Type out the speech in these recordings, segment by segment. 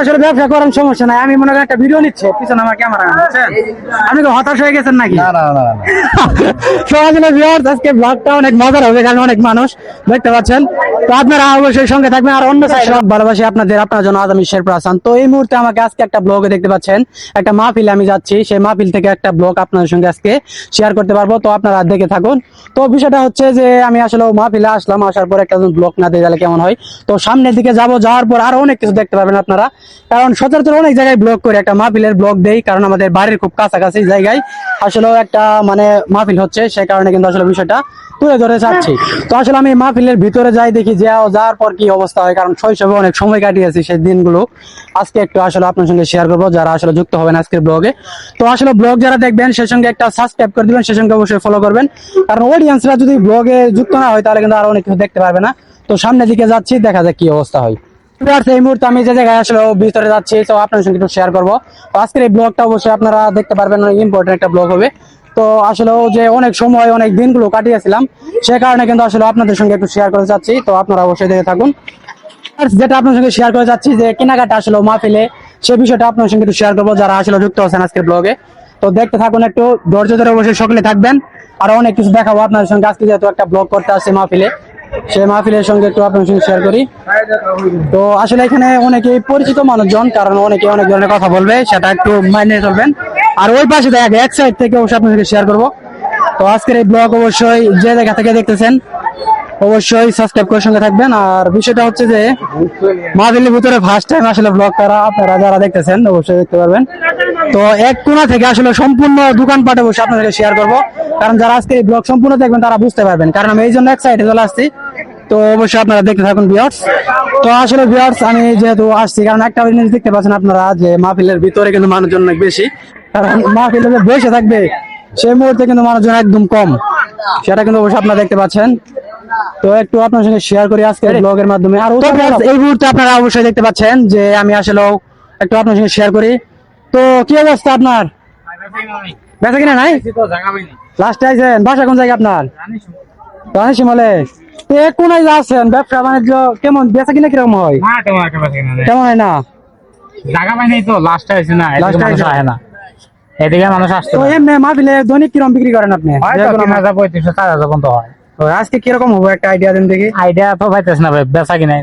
আসলে ব্যবসা করার সমস্যা নাই। আমি মনে করি একটা ভিডিও নিচ্ছে পিছনে আমার ক্যামেরা আপনি কি হতাশ হয়ে গেছেন নাকি? না না না তো আসলে viewers, আজকে ব্লগটা অনেক মজার হবে কারণ অনেক মানুষ দেখতে পাচ্ছেন? তো আপনারা অবশ্যই সঙ্গে থাকবেন আর অন্য সাইড ভালোবাসি আপনাদের আপনার জন্য আজ আমি শেরপুর তো এই মুহূর্তে আমাকে আজকে একটা ব্লগে দেখতে পাচ্ছেন একটা মাহফিলে আমি যাচ্ছি সেই মাহফিল থেকে একটা ব্লগ আপনাদের সঙ্গে আজকে শেয়ার করতে পারব তো আপনারা দেখে থাকুন। তো বিষয়টা হচ্ছে যে আমি আসলে মাহফিলে আসলাম আসার পর একটা ব্লগ না দিয়ে গেলে কেমন হয়? তো সামনের দিকে যাব যাওয়ার পর আরও অনেক কিছু দেখতে পারবেন আপনারা। কারণ সচরাচর অনেক জায়গায় ব্লগ করি, একটা মাহফিলের ব্লগ দেই, কারণ আমাদের বাড়ির খুব কাছাকাছি জায়গায়। আসলেও একটা মানে মাহফিল হচ্ছে সেই কারণে কিন্তু আসলে বিষয়টা তুলে ধরে যাচ্ছি। তো আসলে আমি মাহফিলের ভিতরে যাই, দেখি যে যাওয়ার পর কি অবস্থা হয়, কারণ শৈশবে অনেক সময় কাটিয়েছি সেই দিনগুলো। আজকে একটু আসলে আপনার সঙ্গে শেয়ার করব, যারা আসলে যুক্ত হবেন আজকের ব্লগে তো আসলে ব্লগ যারা দেখবেন, সেই সঙ্গে একটা সাবস্ক্রাইব করে দিবেন, সেই সঙ্গে অবশ্যই ফলো করবেন। কারণ অডিয়েন্সরা যদি ব্লগে যুক্ত না হয়, তাহলে কিন্তু আরও অনেক কিছু দেখতে পারবে না। তো সামনের দিকে যাচ্ছি, দেখা যাক কি অবস্থা হয়। Viewers, এই মুহূর্তে আমি যে জায়গায় আসলে ভিতরে যাচ্ছি তো আপনার সঙ্গে একটু শেয়ার করব। আজকের এই ব্লগটা অবশ্যই আপনারা দেখতে পারবেন অনেক ইম্পর্টেন্ট একটা ব্লগ হবে। তো আসলে যে অনেক সময় অনেক দিনগুলো কাটিয়েছিলাম সে কারণে কিন্তু আসলে আপনাদের সঙ্গে একটু শেয়ার করে যাচ্ছি তো আপনারা অবশ্যই দেখে থাকুন। যেটা আপনার সঙ্গে শেয়ার করে যাচ্ছি যে কেনাকাটা আসলে মাহফিলে সে বিষয়টা আপনার সঙ্গে একটু শেয়ার করব যারা আসলে যুক্ত আছেন আজকের ব্লগে তো দেখতে থাকুন একটু ধৈর্য ধরে অবশ্যই সকলে থাকবেন। আর অনেক কিছু দেখাবো আপনাদের সঙ্গে। আজকে যেহেতু একটা ব্লগ করতে আসছে মাহফিলে সেই মাহফিলের সঙ্গে একটু আপনার সঙ্গে শেয়ার করি। তো আসলে এখানে অনেকে পরিচিত মানুষজন, কারণ অনেকে অনেক ধরনের কথা বলবে, সেটা একটু মাইনে চলবেন। আর ওই পাশে দেখা এক সাইড থেকে অবশ্যই আপনার সঙ্গে শেয়ার করব। তো আজকের এই ব্লগ অবশ্যই যে জায়গা থেকে দেখতেছেন, অবশ্যই সাবস্ক্রাইব করে সঙ্গে থাকবেন। আর বিষয়টা হচ্ছে যে, মাহফিলের ভিতরে ফার্স্ট টাইম আসলে ব্লগ করা, আপনারা যারা দেখতেছেন, অবশ্যই দেখতে পারবেন। তো এক কোণা থেকে আসলে সম্পূর্ণ দোকান দোকানপাটে বসে আপনাদেরকে শেয়ার করব। কারণ যারা আজকে এই ব্লগ সম্পূর্ণ দেখবেন তারা বুঝতে পারবেন। কারণ আমি এই জন্য এক সাইডে চলে আসছি। তো অবশ্যই আপনারা দেখতে থাকুন বিয়ার্স তো আসলে বিয়ার্স আমি যেহেতু আসছি কারণ একটা জিনিস দেখতে পাচ্ছেন আপনারা যে মাহফিলের ভিতরে কিন্তু মানুষজন অনেক বেশি। কারণ মাহফিলে যে বসে থাকবে সেই মুহূর্তে কিন্তু মানুষজন একদম কম। সেটা কিন্তু অবশ্যই আপনারা দেখতে পাচ্ছেন। তো একটু আপনার সঙ্গে শেয়ার করি আজকে ব্লগের মাধ্যমে। আর এই মুহূর্তে আপনারা অবশ্যই দেখতে পাচ্ছেন যে আমি আসলে একটু আপনার সঙ্গে শেয়ার করি। তো কি অবস্থা আপনার? বেচা কিনা নাই? লাস্টে আইছেন। বাসা কোন জায়গা আপনার? রানী শিমলে। এক কোনায় যাচ্ছেন ব্যবসা বাণিজ্য কেমন? বেচা কিনা কীরকম হয়। কেমন হয় না? জায়গা পাই নাই তো লাস্টে আইছি না। এদিকে Last এ মানুষ আইছো? আসে না। এদিকে মানুষ আসছে তো এমনি মাহফিলে দৈনিক কীরকম বিক্রি করেন আপনি? হয়তো যে কোনো তিন হাজার পঁয়ত্রিশশো চার হাজার পর্যন্ত হয়। তো আজকে কীরকম হবে? একটা আইডিয়া দেন দেখি। আইডিয়া তো পাইতেছ না ভাই বেচা কিনা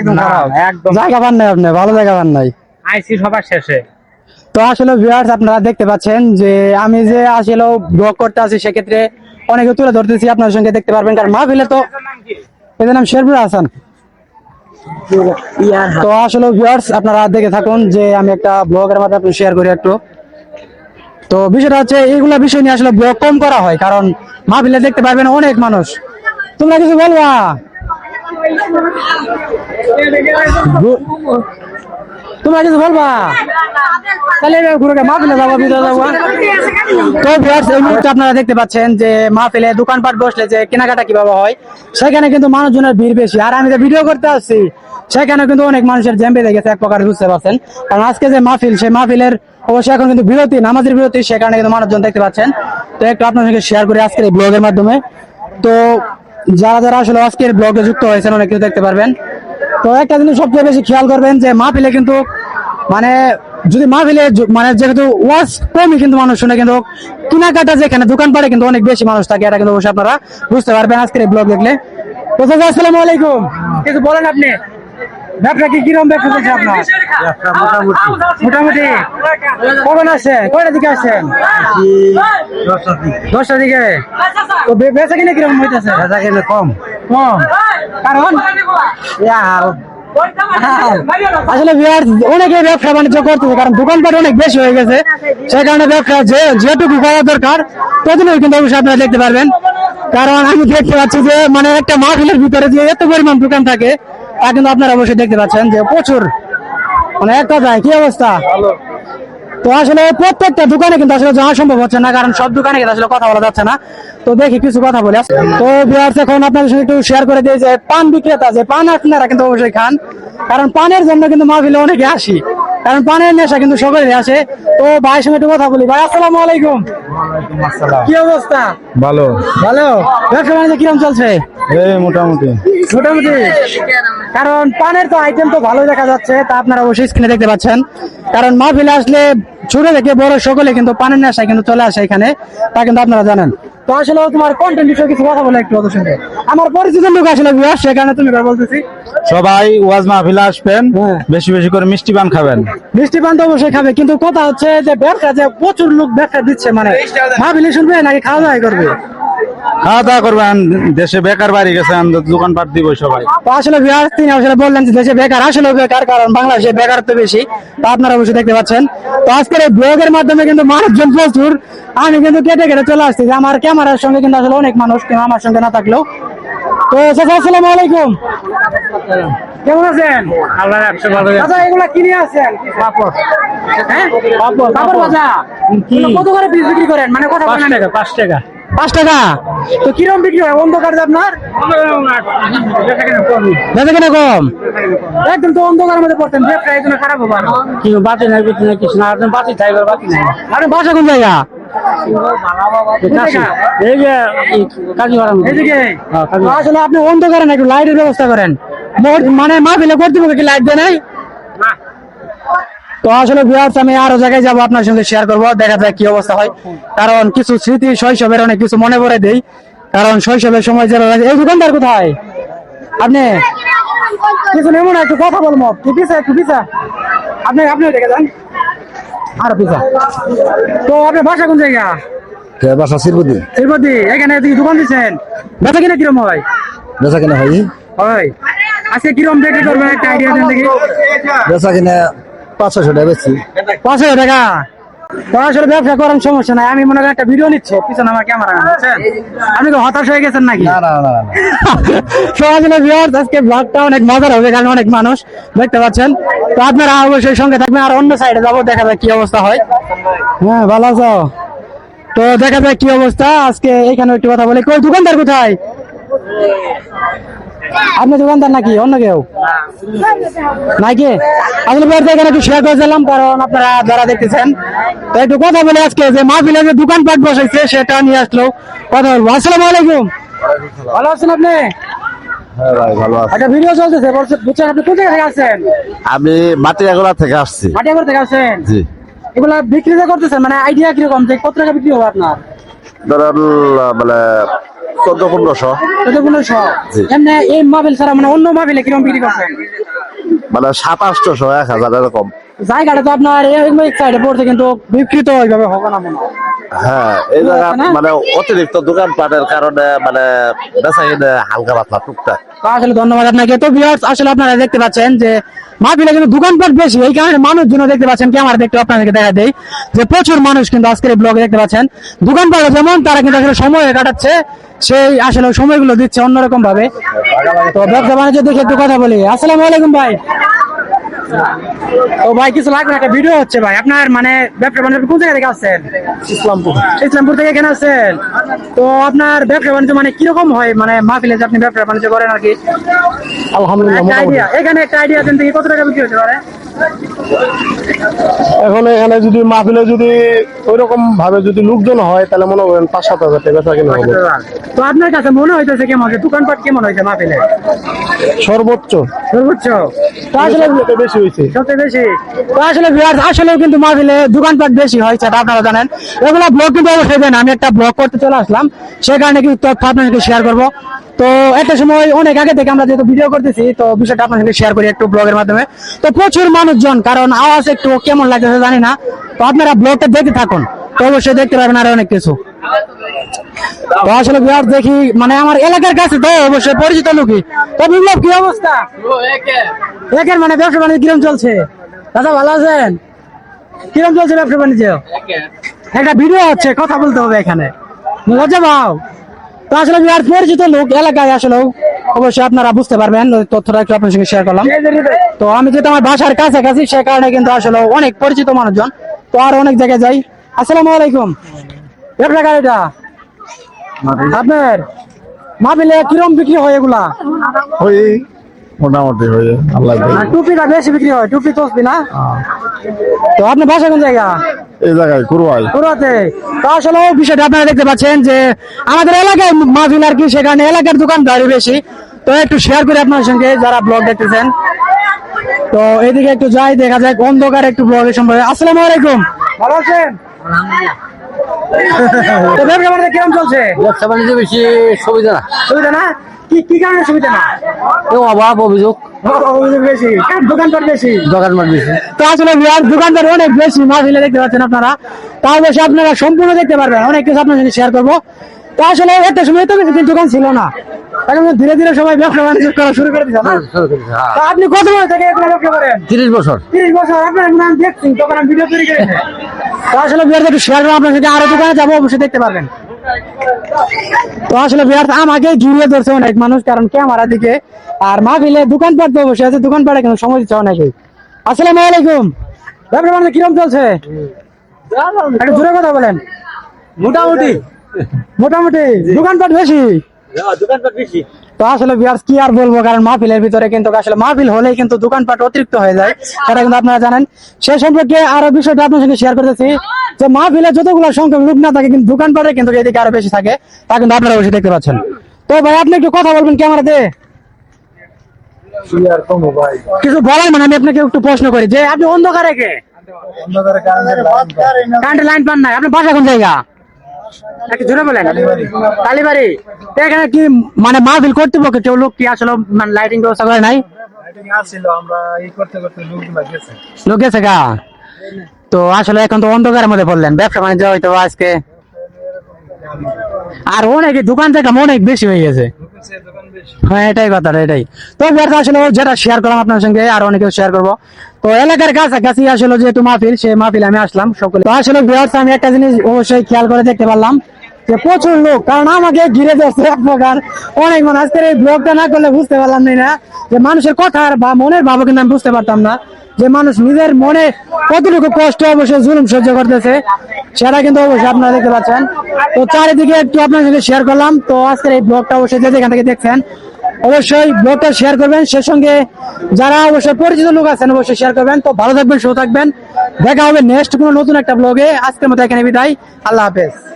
একদম খারাপ। একদম। জায়গা পান নাই আপনি? ভালো জায়গা পান নাই? আইসি সবার শেষে। তো আসলে ভিউয়ার্স আপনারা দেখতে পাচ্ছেন যে আমি যে আসলে ব্লগ করতে আছি, সেক্ষেত্রে অনেকে তুলে ধরতেছি আপনার সঙ্গে দেখতে পারবেন। কারণ মাহফিলে তো এদের নাম শেরপুর হাসান। তো আসলে ভিউয়ার্স আপনারা দেখে থাকুন যে আমি একটা ব্লগের মাধ্যমে আপনি শেয়ার করি একটু। তো বিষয়টা হচ্ছে, এইগুলা বিষয় নিয়ে আসলে ব্লগ কম করা হয়, কারণ মাহফিলে দেখতে পারবেন অনেক মানুষ। তোমরা কিছু বলবা? কিছু বলবা। তাহলে মাহফিলে যাব ভিতরে যাব। তো এই মুহূর্তে আপনারা দেখতে পাচ্ছেন যে মাহফিলে দোকানপাট বসলে যে কেনাকাটা কীভাবে হয়, সেখানে কিন্তু মানুষজনের ভিড় বেশি। আর আমি যে ভিডিও করতে আসছি সেখানে কিন্তু অনেক মানুষের জ্যাম বেঁধে গেছে, এক প্রকার বুঝতে পারছেন। কারণ আজকে যে মাহফিল, সেই মাহফিলের অবশ্যই এখন কিন্তু বিরতি, নামাজের বিরতি সে কারণে কিন্তু মানুষজন দেখতে পাচ্ছেন। তো একটু আপনার সঙ্গে শেয়ার করি আজকের এই ব্লগের মাধ্যমে। তো যারা যারা আসলে আজকের ব্লগে যুক্ত হয়েছেন, অনেক কিছু দেখতে পারবেন। তো একটা জিনিস সবচেয়ে বেশি খেয়াল করবেন যে মাহফিলে কিন্তু মানে যদি মাহফিলে ফেলে মানে যেহেতু ওয়াশ কমই কিন্তু মানুষ শুনে কিন্তু কেনাকাটা যেখানে দোকান পাড়ে কিন্তু অনেক বেশি মানুষ থাকে, এটা কিন্তু অবশ্যই আপনারা বুঝতে পারবেন। আজকের এই ব্লগ দেখলে। আসসালামু আলাইকুম। কিছু বলেন আপনি। ব্যবসা কি কীরকম ব্যবসা চলছে আপনার? মোটামুটি। কখন আসছেন কয়টা দিকে আসছেন দশটার দিকে। তো বেচা কিনে কীরকম হইতেছে? বেচা কিনে কম। কম। কারণ? আসলে অনেকে ব্যবসা বাণিজ্য করতেছে কারণ দোকানপাট অনেক বেশি হয়ে গেছে। সেই কারণে ব্যবসা যে যেটুকু করা দরকার ততটুকু কিন্তু অবশ্যই আপনারা দেখতে পারবেন। কারণ আমি দেখতে পাচ্ছি যে মানে একটা মাহফিলের ভিতরে যে এত পরিমাণ দোকান থাকে কিন্তু আপনারা অবশ্যই দেখতে পাচ্ছেন যে প্রচুর মানে এক কথায় কি অবস্থা? তো আসলে প্রত্যেকটা দোকানে কিন্তু আসলে যাওয়া সম্ভব হচ্ছে না কারণ সব দোকানে কিন্তু আসলে কথা বলা যাচ্ছে না। তো দেখি কিছু কথা বলে। তো বিহার এখন আপনাদের সঙ্গে একটু শেয়ার করে দিয়ে যে পান বিক্রেতা যে পান আপনারা কিন্তু অবশ্যই খান কারণ পানের জন্য কিন্তু মাহফিলে অনেকে আসি। কারণ পানের নেশা কিন্তু সকলেরই আছে। তো ভাইয়ের সঙ্গে একটু কথা বলি। ভাই আসসালামু আলাইকুম। কি অবস্থা? ভালো। ভালো? ব্যবসা বাণিজ্য কিরম চলছে? এই মোটামুটি। মোটামুটি। কারণ পানের তো আইটেম তো ভালো দেখা যাচ্ছে তা আপনারা অবশ্যই স্ক্রিনে দেখতে পাচ্ছেন। কারণ মাহফিলে আসলে ছোট থেকে বড় সকলে কিন্তু পানের নেশায় কিন্তু চলে আসে এখানে তা কিন্তু আপনারা জানেন। তো আসলে তোমার কন্টেন্ট বিষয়ে কিছু কথা বলে একটু ওদের সঙ্গে। আমার পরিচিত লোক আসলে বিয়ার তুমি বলতেছি। সবাই ওয়াজ মাহফিলে আসবেন হ্যাঁ। বেশি বেশি করে মিষ্টি পান খাবেন। মিষ্টি পান তো অবশ্যই খাবে কিন্তু কথা হচ্ছে যে ব্যবসা যে প্রচুর লোক ব্যবসা দিচ্ছে মানে ভাবিলে শুনবে নাকি খাওয়া দাওয়া করবে? খাওয়া দাওয়া করবেন দেশে বেকার বাড়ি গেছেন দোকানপাট দিব সবাই। আসলে বিহার তিনি আসলে বললেন যে দেশে বেকার আসলে বেকার কারণ বাংলাদেশে বেকার তো বেশি তা আপনারা অবশ্যই দেখতে পাচ্ছেন। তো আজকের এই ব্লগের মাধ্যমে কিন্তু মানুষজন প্রচুর আমি কিন্তু কেটে কেটে চলে আসছি আমার ক্যামেরার সঙ্গে কিন্তু আসলে অনেক মানুষ কিন্তু আমার সঙ্গে না থাকলেও। তো আসসালামু আলাইকুম। কেমন আছেন? আল্লাহ একশো ভালো দাদা এগুলা কিনে আছেন পাপড়। হ্যাঁ? কাপড় ভাজা? কত করে পিস বিক্রি করেন? মানে কথা বলেন। টাকা পাঁচ টাকা। পাঁচ টাকা? তো কিরম বিক্রি হয়? অন্ধকার আপনার? বেচা কিনা কম। একদম তো অন্ধকারের মধ্যে পড়তেন। খারাপ হবে না। বাতি নাই কিছু নাই কিছু না আপনি বাতি থাকবে বাতি নাই। আরে বাসা কোন জায়গা। এই যে হ্যাঁ, আসলে আপনি অন্ধকারে না একটু লাইটের ব্যবস্থা করেন। মানে মা ফেলে কর্তৃপক্ষ কি? লাইট দেয় নাই? তো আসলে বিহার আমি আরও জায়গায় যাব আপনার সঙ্গে শেয়ার করব দেখা যায় কি অবস্থা হয়। কারণ কিছু স্মৃতি শৈশবের অনেক কিছু মনে পড়ে দেই। কারণ শৈশবের সময় যেভাবে এই দোকানদার কোথায়? আপনি? কিছু নেব না একটু কথা বলব। একটু পিছা একটু পিছা আপনি আপনি দেখে যান। আর পিছা তো আপনার বাসা কোন জায়গা? বাসা শিল্পতি শ্রীপতি এখানে তুই দোকান দিচ্ছেন? বেচা কিনা কিরম হয়? বেচা কিনা হয়। হয়। আজকে কিরম বিক্রি করবেন? একটা আইডিয়া দেন দেখি। বেচা কিনা পাঁচশো টাকা বেশি। পাঁচ হাজার টাকা? আসলে ব্যবসা করার সমস্যা নাই। আমি মনে করি একটা ভিডিও নিচ্ছে পিছনে আমার ক্যামেরা আপনি তো হতাশ হয়ে গেছেন নাকি? আসলে viewers, আজকে ব্লগটা অনেক মজার হবে কারণ অনেক মানুষ দেখতে পাচ্ছেন। তো আপনারা অবশ্যই সঙ্গে থাকবেন আর অন্য সাইডে যাব দেখা যাক কি অবস্থা হয়। হ্যাঁ ভালো আছো? তো দেখা যাক কি অবস্থা। আজকে এখানে একটু কথা বলি। কই দোকানদার কোথায়? আপনি দোকানদার নাকি অন্য কেউ? নাকি? আসলে ব্যাপারটা এখানে একটু শেয়ার করে দিলাম কারণ আপনারা যারা দেখতেছেন তো একটু কথা বলে আজকে যে মাহফিলে যে দোকানপাট বসাইছে সেটা নিয়ে আসলো কথা বলব। আসসালামু আলাইকুম। ভালো আছেন আপনি? হ্যাঁ একটা ভিডিও চলতেছে বুঝছেন আপনি কোথা থেকে আসছেন? আমি থেকে আসছি। মাটিয়াগড় থেকে আসছেন? জি। এগুলা বিক্রি করতেছেন মানে আইডিয়া কীরকম যে কত টাকা বিক্রি হবে আপনার? ধরেন মানে চোদ্দ পনেরোশো কত পনেরোশো। এমনি এই মাহফিল ছাড়া মানে অন্য মাহফিলে কীরকম বিক্রি করছেন মানে সাত আটশোশো এক হাজার এরকম জায়গাটা তো আপনার সাইডে পড়ছে কিন্তু বিক্রিত ওইভাবে হবে না মনে হয়। হ্যাঁ এই জায়গা মানে অতিরিক্ত দোকানপাটের কারণে মানে বেচা কিনে হালকা পাতলা টুকটাক। আসলে ধন্যবাদ আপনাকে। তো ভিউয়ার্স আসলে আপনারা দেখতে পাচ্ছেন যে মাহফিলে কিন্তু দোকানপাট বেশি এই কারণে মানুষজন দেখতে পাচ্ছেন কি দেখতে আপনাদেরকে দেখা দেই যে প্রচুর মানুষ কিন্তু আজকের এই ব্লগে দেখতে পাচ্ছেন। দোকানপাট যেমন তারা কিন্তু আসলে সময় কাটাচ্ছে সেই আসলে সময়গুলো দিচ্ছে অন্যরকম ভাবে তো ব্যবসা বাণিজ্য দেখে একটু কথা বলি। আসসালামু আলাইকুম ভাই। তো ভাই কিছু লাগবে একটা ভিডিও হচ্ছে ভাই। আপনার মানে ব্যবসা বাণিজ্য কোন জায়গা থেকে আসছেন? ইসলামপুর। ইসলামপুর থেকে এখানে আসছেন। তো আপনার ব্যবসা বাণিজ্য মানে কীরকম হয়? মানে মাহফিলে যে আপনি ব্যবসা বাণিজ্য করেন আর কি? আলহামদুলিল্লাহ এখানে একটা আইডিয়া দেন থেকে কত টাকা বিক্রি হতে পারে এখন এখানে যদি মাহফিলে যদি ওইরকম ভাবে যদি লোকজন হয় তাহলে মনে করেন পাঁচ সাত হাজার টাকা বেচা কিনা হবে। তো আপনার কাছে মনে হইতেছে কেমন দোকানপাট কেমন হয়েছে মাহফিলে? সর্বোচ্চ। সর্বোচ্চ? আসলে বেশি হয়েছে সবচেয়ে বেশি? আসলে আসলেও কিন্তু মাহফিলে দোকানপাট বেশি হয় সেটা আপনারা জানেন। এগুলো ব্লগ কিন্তু অবশ্যই দেন আমি একটা ব্লগ করতে চলে আসলাম। সে কারণে কিন্তু তথ্য আপনাদেরকে শেয়ার করব। তো একটা সময় অনেক আগে থেকে আমরা যেহেতু ভিডিও করতেছি তো বিষয়টা আপনাদের শেয়ার করি একটু ব্লগের মাধ্যমে। তো প্রচুর মানুষজন কারণ আওয়াজ একটু কেমন লাগতেছে জানি না তো আপনারা ব্লগটা দেখতে থাকুন। তো অবশ্যই দেখতে পাবেন আরও অনেক কিছু। তো আসলে বিহার দেখি মানে আমার এলাকার কাছে তো অবশ্যই পরিচিত লোকই। তো বিপ্লব কি অবস্থা? একের মানে ব্যবসা বাণিজ্য কিরম চলছে? দাদা ভালো আছেন? কিরম চলছে ব্যবসা বাণিজ্য? একটা ভিডিও হচ্ছে কথা বলতে হবে এখানে। লজ্জা পাও। তো আসলে বিহার পরিচিত লোক এলাকায় আসলে অবশ্যই আপনারা বুঝতে পারবেন তথ্যটা একটু আপনার সঙ্গে শেয়ার করলাম। তো আমি যেহেতু আমার বাসার কাছাকাছি সে কারণে কিন্তু আসলে অনেক পরিচিত মানুষজন তো আর অনেক জায়গায় যাই। আসসালামু আলাইকুম। এটা? গাড়িটা আপনার মাবিলে কিরম বিক্রি হয় এগুলা? ওই মোটামুটি হয়ে আল্লাহ টুপিটা বেশি বিক্রি হয়। টুপি তসবি না? তো আপনার বাসা কোন জায়গা? এই জায়গায় কুরবাই। পুরোতে তো আসলে বিষয়টা আপনারা দেখতে পাচ্ছেন যে আমাদের এলাকায় মাহফিল আর কি সেখানে এলাকার দোকানদারি বেশি। তো একটু শেয়ার করি আপনার সঙ্গে যারা ব্লগ দেখতেছেন। তো এদিকে একটু যাই দেখা যায় অন্ধকার একটু ব্লগের সম্পর্কে। আসসালামু আলাইকুম। ভালো আছেন? তো ব্যবসা বাণিজ্য কিরম চলছে? ব্যবসা বাণিজ্য বেশি সুবিধা না। সুবিধা না? কি কি কারণে সুবিধা না? অভাব অভিযোগ। অভিযোগ বেশি। কার বেশি? দোকান মাঠ বেশি। তো আসলে বিহার দোকানদার অনেক বেশি মাহফিলে দেখতে পাচ্ছেন আপনারা। তাও বেশি আপনারা সম্পূর্ণ দেখতে পারবেন অনেক কিছু আপনার সঙ্গে শেয়ার করব। তো আসলে একটা সময় তো বেশি দোকান ছিল না। এখন ধীরে ধীরে সবাই ব্যবসা বাণিজ্য করা শুরু করে দিচ্ছে তো আপনি কত বছর থেকে ব্যবসা করেন? তিরিশ বছর। তিরিশ বছর আপনার দেখছি তখন ভিডিও তৈরি করেছি। তো আসলে একটু শেয়ার আপনার আরও দোকানে যাব, অবশ্যই দেখতে পারবেন। তো আসলে আমাকে জুড়িয়ে ধরছে অনেক মানুষ, কারণ দিকে আর মাহফিলে দোকানপাট তো বসে আছে, দোকানপাটে কিন্তু সময় দিচ্ছে অনেকেই আসসালামু আলাইকুম। ব্যবসা বাণিজ্য কিরম চলছে? একটু জোরে কথা বলেন। মোটামুটি মোটামুটি দোকানপাট বেশি। তো আসলে বিয়ার্স কি আর বলব কারণ মাহফিলের ভিতরে কিন্তু আসলে মাহফিল হলেই কিন্তু দোকানপাট অতিরিক্ত হয়ে যায়। সেটা কিন্তু আপনারা জানেন সেই সম্পর্কে আরও বিষয়টা আপনার সঙ্গে শেয়ার করতেছি যে মাহফিলে যতগুলো সংখ্যক লোক না থাকে কিন্তু দোকানপাটে কিন্তু এদিকে আরও বেশি থাকে তা কিন্তু আপনারা অবশ্যই দেখতে পাচ্ছেন। তো ভাই আপনি একটু কথা বলবেন ক্যামেরাতে? কিছু বলার মানে আমি আপনাকে একটু প্রশ্ন করি যে আপনি অন্ধকারে কে? কারেন্টের লাইন পান নাই আপনার বাসা কোন জায়গা? একটু জোরে বলেন। কালীবাড়ি। এখানে কি মানে মাহফিল কর্তৃপক্ষ কেউ লোক কি আসলে মানে লাইটিং ব্যবস্থা করে নাই? লোক গেছে। গা? তো আসলে এখন তো অন্ধকারের মধ্যে পড়লেন। ব্যবসা বাণিজ্য হয়তো আজকে। আর অনেক দোকান থেকে অনেক বেশি হয়ে গেছে। হ্যাঁ এটাই কথাটা এটাই। তো ব্যর্থ আসলে যেটা শেয়ার করলাম আপনার সঙ্গে, আর অনেকে শেয়ার করব। তো এলাকার কাছাকাছি আসলে যেহেতু মাহফিল, সেই মাহফিল আমি আসলাম সকলে। তো আসলে ব্যর্থ, আমি একটা জিনিস অবশ্যই খেয়াল করে দেখতে পারলাম যে প্রচুর লোক, কারণ আমাকে ঘিরে যাচ্ছে এক প্রকার। অনেক মানুষ, আজকের এই ব্লগটা না করলে বুঝতে পারলাম না, যে মানুষের কথার বা মনের ভাবও কিন্তু আমি বুঝতে পারতাম না। যে মানুষ নিজের মনে কতটুকু কষ্ট অবশ্যই জুলুম সহ্য করতেছে, সেটা কিন্তু অবশ্যই আপনারা দেখতে পাচ্ছেন। তো চারিদিকে একটু আপনার সাথে শেয়ার করলাম। তো আজকের এই ব্লগটা অবশ্যই যে যেখান থেকে দেখছেন, অবশ্যই ব্লগটা শেয়ার করবেন। সে সঙ্গে যারা অবশ্যই পরিচিত লোক আছেন, অবশ্যই শেয়ার করবেন। তো ভালো থাকবেন, সুস্থ থাকবেন। দেখা হবে নেক্সট কোনো নতুন একটা ব্লগে আজকের মতো এখানে বিদায়। আল্লাহ হাফেজ।